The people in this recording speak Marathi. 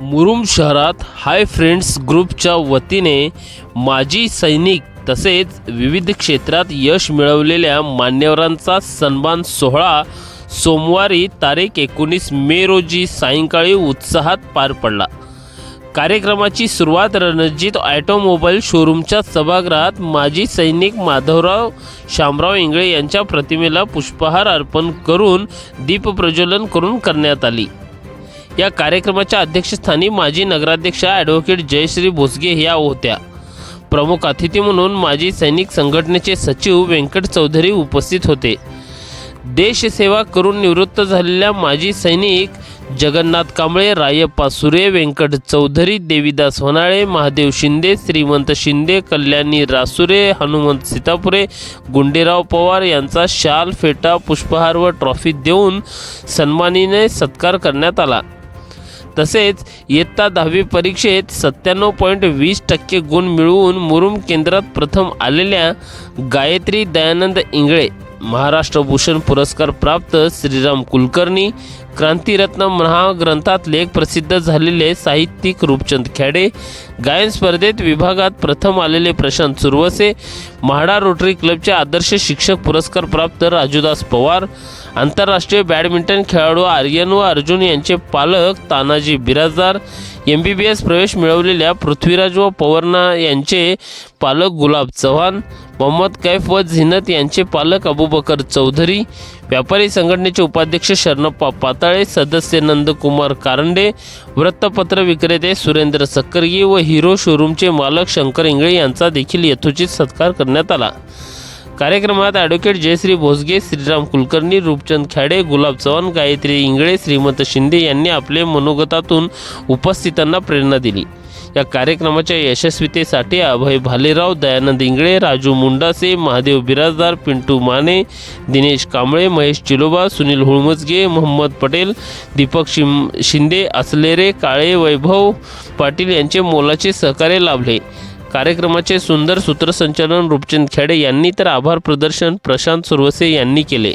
मुरुम शहरात हाय फ्रेंड्स ग्रुपच्या वतीने माजी सैनिक तसेच विविध क्षेत्रात यश मिळवलेल्या मान्यवरांचा सन्मान सोहळा सोमवारी तारीख एकोणीस मे रोजी सायंकाळी उत्साहात पार पडला. कार्यक्रमाची सुरुवात रणजित ऑटोमोबाईल शोरूमच्या सभागृहात माजी सैनिक माधवराव शामराव इंगळे यांच्या प्रतिमेला पुष्पहार अर्पण करून दीपप्रज्वलन करून करण्यात आली. या कार्यक्रमाच्या अध्यक्षस्थानी माजी नगराध्यक्ष ॲडव्होकेट जयश्री भोसगे ह्या होत्या. प्रमुख अतिथी म्हणून माजी सैनिक संघटनेचे सचिव व्यंकट चौधरी उपस्थित होते. देशसेवा करून निवृत्त झालेल्या माजी सैनिक जगन्नाथ कांबळे रायप्पा सुरे व्यंकट चौधरी देवीदास होनाळे महादेव शिंदे श्रीमंत शिंदे कल्याणी रासुरे हनुमंत सीतापुरे गुंडेराव पवार यांचा शाल फेटा पुष्पहार व ट्रॉफी देऊन सन्मानीने सत्कार करण्यात आला. तसेच इयत्ता दहावी परीक्षेत सत्त्याण्णव पॉईंट वीस टक्के गुण मिळवून मुरुम केंद्रात प्रथम आलेल्या गायत्री दयानंद इंगळे महाराष्ट्र भूषण पुरस्कार प्राप्त श्रीराम कुलकर्णी क्रांतिरत्न महाग्रंथात लेख प्रसिद्ध झालेले साहित्यिक रूपचंद खेडे गायन स्पर्धेत विभागात प्रथम आलेले प्रशांत सुरवसे म्हाडा रोटरी क्लबचे आदर्श शिक्षक पुरस्कार प्राप्त राजूदास पवार आंतरराष्ट्रीय बॅडमिंटन खेळाडू आर्यन व अर्जुन यांचे पालक Tanaji Birajdar M B B S प्रवेश मिळवलेल्या पृथ्वीराज व पवर्णा यांचे पालक गुलाब चव्हाण मोहम्मद कैफ व झिनत यांचे पालक अबुबकर चौधरी व्यापारी संघटनेचे उपाध्यक्ष शरणप्पा पाताळे सदस्य नंदकुमार कारंडे वृत्तपत्र विक्रेते सुरेंद्र सक्करगी व हिरो शोरूमचे मालक शंकर इंगळे यांचा देखील यथोचित सत्कार करण्यात आला. कार्यक्रमात ॲडव्होकेट जयश्री भोसगे श्रीराम कुलकर्णी रूपचंद खेडे गुलाब चव्हाण गायत्री इंगळे श्रीमंत शिंदे यांनी आपले मनोगतातून उपस्थितांना प्रेरणा दिली. या कार्यक्रमाच्या यशस्वीतेसाठी अभय भालेराव दयानंद इंगळे राजू मुंडासे महादेव बिराजदार पिंटू माने दिनेश कांबळे महेश चिलोबा सुनील हुळमजगे मोहम्मद पटेल दीपक शिम शिंदे असलेरे काळे वैभव पाटील यांचे मोलाचे सहकार्य लाभले. कार्यक्रमाचे सुंदर सूत्रसंचालन रूपचंद खेडे यांनी तर आभार प्रदर्शन प्रशांत सुरवसे यांनी केले.